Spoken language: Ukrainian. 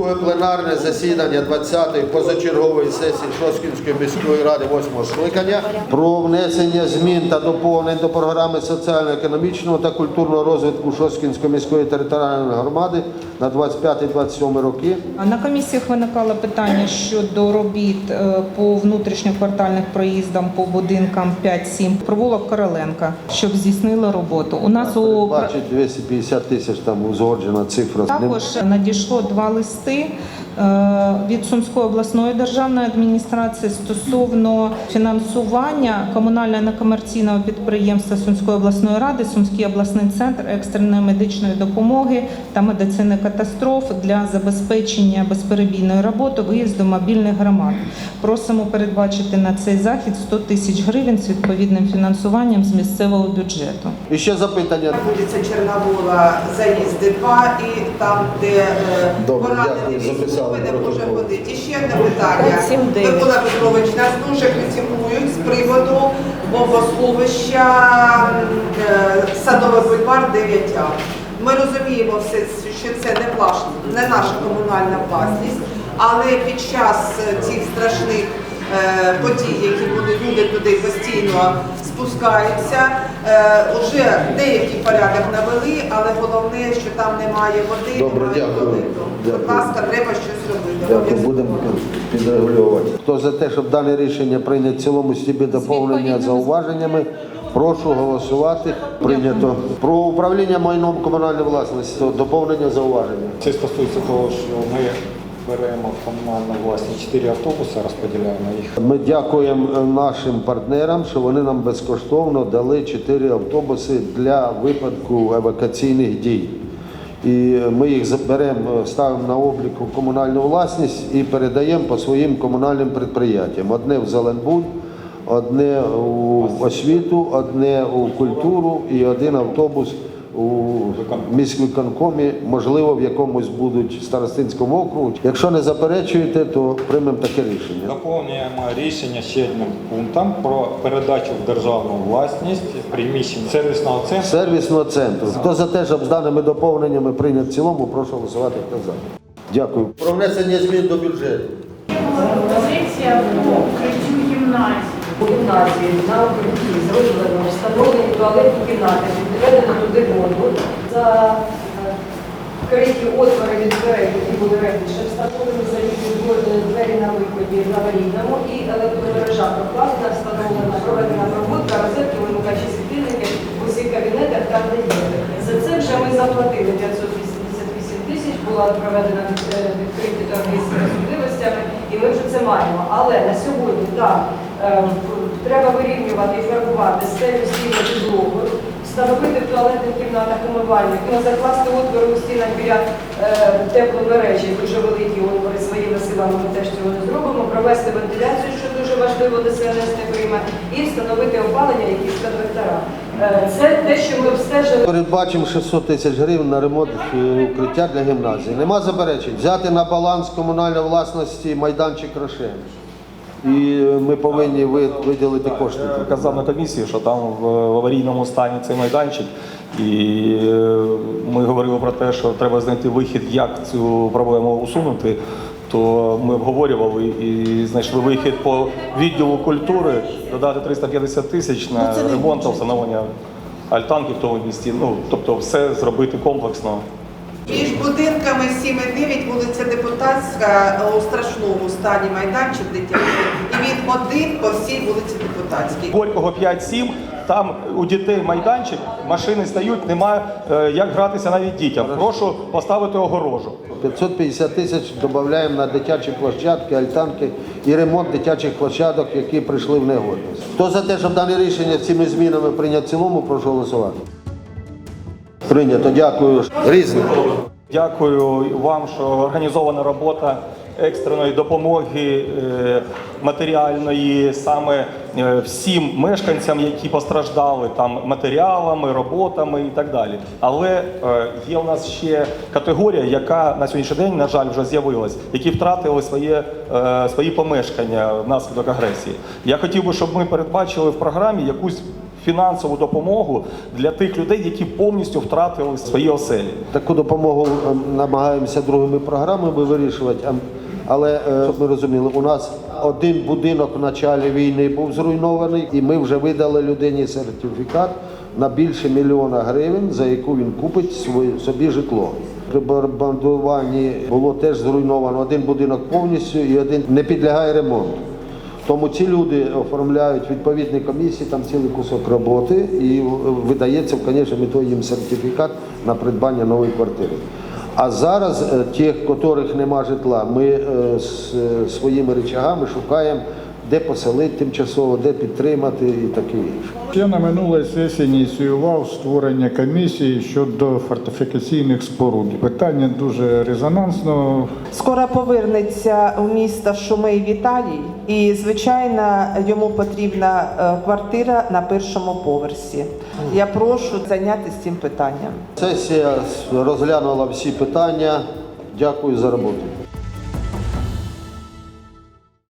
Друге пленарне засідання 20-ї позачергової сесії Шоскінської міської ради 8 скликання про внесення змін та доповнень до програми соціально-економічного та культурного розвитку Шоскінської міської територіальної громади на 25-27 роки. А На комісіях виникало питання щодо робіт е, по внутрішньоквартальних проїздам по будинкам 5-7. Провулок Короленка, щоб здійснили роботу. У нас у Бачить 250 тисяч там узгоджена цифра. також надійшло два листи від Сумської обласної державної адміністрації стосовно фінансування комунального некомерційного підприємства Сумської обласної ради, Сумський обласний центр екстреної медичної допомоги та медицини катастроф для забезпечення безперебійної роботи виїзду мобільних громад. Просимо передбачити на цей захід 100 тисяч гривень з відповідним фінансуванням з місцевого бюджету. І ще запитання. Вулиця Чорновола, заїзди 2 і там, де е, Добре, поранений військовий не може ходити. І ще одне питання. Микола Петрович, нас дуже критикують з приводу бомбосховища е, Садовий бульвар 9А. Ми розуміємо все, що це не, наша комунальна власність, але під час цих страшних подій, які були, люди туди постійно спускаються. Е, Уже деякий порядок навели, але головне, що там немає води, Добре, немає дякую. туалету. Будь ласка, треба щось робити. Дякую, будемо підрегулювати. Хто за те, щоб дане рішення прийняти в цілому з тобі доповнення зауваженнями? Прошу голосувати. Прийнято. Про управління майном комунальної власності. Доповнення зауваження. Це стосується того, що ми беремо в комунальну власність 4 автобуси, розподіляємо їх. Ми дякуємо е, нашим партнерам, що вони нам безкоштовно дали 4 автобуси для випадку евакуаційних дій. І ми їх заберемо, ставимо на облік у комунальну власність і передаємо по своїм комунальним підприємствам. Одне в Зеленбуд, одне у освіту, одне у культуру і один автобус у міськвиконкомі, можливо, в якомусь будуть старостинському округу. Якщо не заперечуєте, то приймемо таке рішення. Доповнюємо рішення ще одним пунктом про передачу в державну власність приміщень сервісного центру. Сервісного центру. Хто за те, щоб з даними доповненнями прийняти в цілому, прошу голосувати. Хто за? Дякую. Про внесення змін до бюджету. Позиція по укриттю гімназії. У гімназії на укритті зроблено встановлені туалетні кімнати, підведено туди воду. За е, вкриті отвори від дверей, які були раніше, встановлені залізні двері- на виході в аварійному і електромережа прокладена, встановлена проведена проводка, розетки, вимикачі світильники в усіх кабінетах там, де є. За це вже ми заплатили 588 тисяч, була проведена е, відкриті торги з і ми вже це маємо. Але на сьогодні так. Е, Треба вирівнювати і фарбувати стелю стіни підлогу, встановити в туалетних кімнатах умивальник, ну, закласти отвори у стінах біля е, тепломережі, дуже великі отвори своїми силами ми теж цього не зробимо, провести вентиляцію, що дуже важливо, ДСНС не прийме, і встановити опалення, якісь конвектора. Е, Це те, що ми обстежили. Передбачимо 600 тисяч гривень на ремонт е, укриття для гімназії. Нема заперечень. Взяти на баланс комунальної власності майданчик Рошен. І ми повинні виділити кошти. Казав на комісії, що там в аварійному стані цей майданчик, і е, ми говорили про те, що треба знайти вихід, як цю проблему усунути. То ми обговорювали і знайшли вихід по відділу культури, додати 350 тисяч на ремонт та встановлення альтанки в тому місті. Ну тобто, все зробити комплексно. Між будинками 7 і 9 вулиця Депутатська у страшному стані майданчик дитячий. І він один по всій вулиці Депутатській. Горького 5-7, там у дітей майданчик, машини стають, немає е, як гратися навіть дітям. Прошу поставити огорожу. 550 тисяч додаємо на дитячі площадки, альтанки і ремонт дитячих площадок, які прийшли в негодність. Хто за те, щоб дане рішення цими змінами прийняти в цілому, прошу голосувати. Прийнято, дякую. Різне. Дякую вам, що організована робота екстреної допомоги е, матеріальної саме е, всім мешканцям, які постраждали там матеріалами, роботами і так далі. Але е, є у нас ще категорія, яка на сьогоднішній день, на жаль, вже з'явилась, які втратили своє, свої помешкання внаслідок агресії. Я хотів би, щоб ми передбачили в програмі якусь фінансову допомогу для тих людей, які повністю втратили свої оселі. Таку допомогу е, намагаємося другими програмами вирішувати. а- Але е, щоб ми розуміли, у нас один будинок в началі війни був зруйнований, і ми вже видали людині сертифікат на більше мільйона гривень, за яку він купить своє- собі житло. При бомбардуванні було теж зруйновано один будинок повністю і один не підлягає ремонту. Тому ці люди оформляють відповідні комісії, там цілий кусок роботи, і видається в конечному ітогі їм сертифікат на придбання нової квартири. А зараз е, тих, котрих нема житла, ми е, з е, своїми речагами шукаємо, де поселити тимчасово, де підтримати і таке інше. Я на минулій сесії ініціював створення комісії щодо фортифікаційних споруд. Питання дуже резонансно. Скоро повернеться в місто Шумей Віталій, і звичайно йому потрібна е, квартира на першому поверсі. Я прошу зайнятися цим питанням. Сесія розглянула всі питання. Дякую за роботу.